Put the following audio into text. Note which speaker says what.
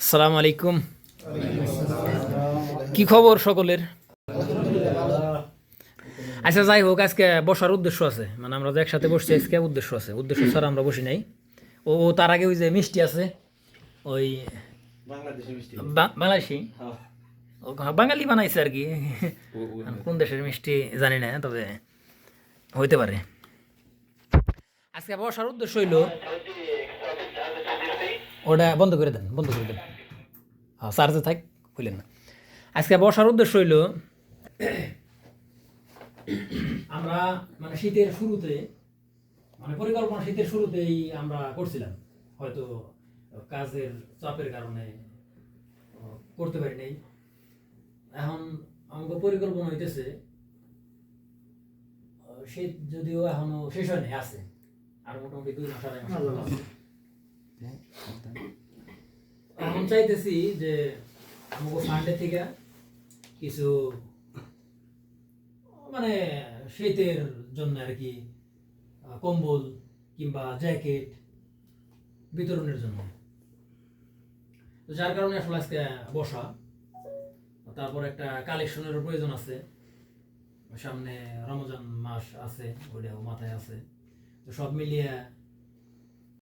Speaker 1: আসসালামু আলাইকুম কি খবর সকলের? আচ্ছা যাই হোক আজকে বসার উদ্দেশ্য আছে। মানে আমরা যে একসাথে বসছি আজকে উদ্দেশ্য আছে। উদ্দেশ্য ছাড়া আমরা বসি নাই। ও তার আগে ওই যে মিষ্টি আছে ওই
Speaker 2: বাংলাদেশি? হ্যাঁ।
Speaker 1: ও বাঙালি বানাইছে আর কি। কোন দেশের মিষ্টি জানি না তবে হইতে পারে। আজকে বসার উদ্দেশ্য হইল ওটা বন্ধ করে দেন বন্ধ করে দেন। হ্যাঁ চার্জে থাক খুলেন না। আজকে বসার উদ্দেশ্য হইল আমরা মানে শীতের শুরুতে মানে পরিকল্পনা শীতের শুরুতেই আমরা করছিলাম। হয়তো কাজের চাপের কারণে করতে পারি নাই। এখন আমাদের পরিকল্পনা হইতেছে শীত যদিও এখনও শেষ হয় নাই আছে। আর মোটামুটি দুই মাস আড়াই মাস। এখন চাইতেছি যে আমাকে ফান্ডে থেকে কিছু মানে শীতের জন্য আর কি কম্বল কিংবা জ্যাকেট বিতরণের জন্য। যার কারণে আসলে আজকে বসা। তারপর একটা কালেকশনের প্রয়োজন আছে। সামনে রমজান মাস আছে, ওইটাও মাথায় আছে। তো সব মিলিয়ে